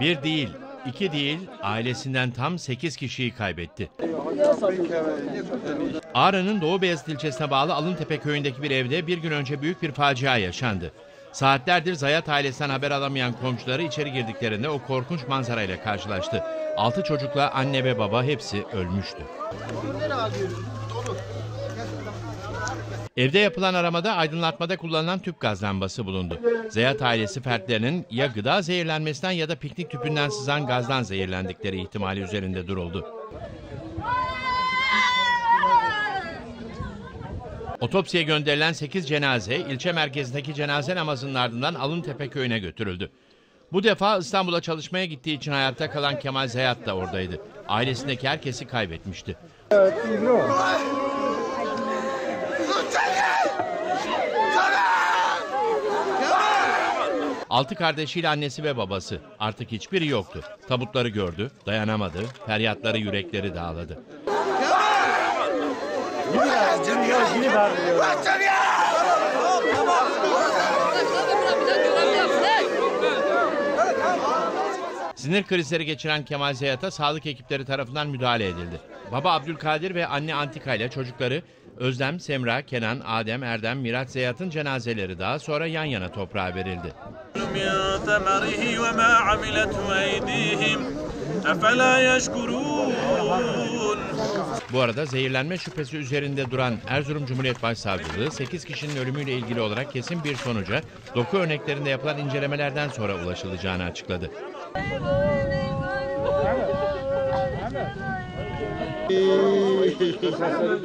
Bir değil, iki değil, ailesinden tam 8 kişiyi kaybetti. Ağrı'nın Doğu Beyazıt ilçesine bağlı Alıntepe köyündeki bir evde bir gün önce büyük bir facia yaşandı. Saatlerdir Zayat ailesinden haber alamayan komşuları içeri girdiklerinde o korkunç manzarayla karşılaştı. Altı çocukla anne ve baba hepsi ölmüştü. Evde yapılan aramada aydınlatmada kullanılan tüp gaz lambası bulundu. Zeyat ailesi fertlerinin ya gıda zehirlenmesinden ya da piknik tüpünden sızan gazdan zehirlendikleri ihtimali üzerinde duruldu. Otopsiye gönderilen 8 cenaze ilçe merkezindeki cenaze namazının ardından Alıntepe köyüne götürüldü. Bu defa İstanbul'a çalışmaya gittiği için hayatta kalan Kemal Zeyat da oradaydı. Ailesindeki herkesi kaybetmişti. Altı kardeşiyle annesi ve babası. Artık hiçbiri yoktu. Tabutları gördü, dayanamadı, feryatları yürekleri dağladı. Sinir krizleri geçiren Kemal Zeyat'a sağlık ekipleri tarafından müdahale edildi. Baba Abdülkadir ve anne Antika ile çocukları Özlem, Semra, Kenan, Adem, Erdem, Miraç Zeyat'ın cenazeleri daha sonra yan yana toprağa verildi. Bu arada zehirlenme şüphesi üzerinde duran Erzurum Cumhuriyet Başsavcılığı 8 kişinin ölümüyle ilgili olarak kesin bir sonuca doku örneklerinde yapılan incelemelerden sonra ulaşılacağını açıkladı. E...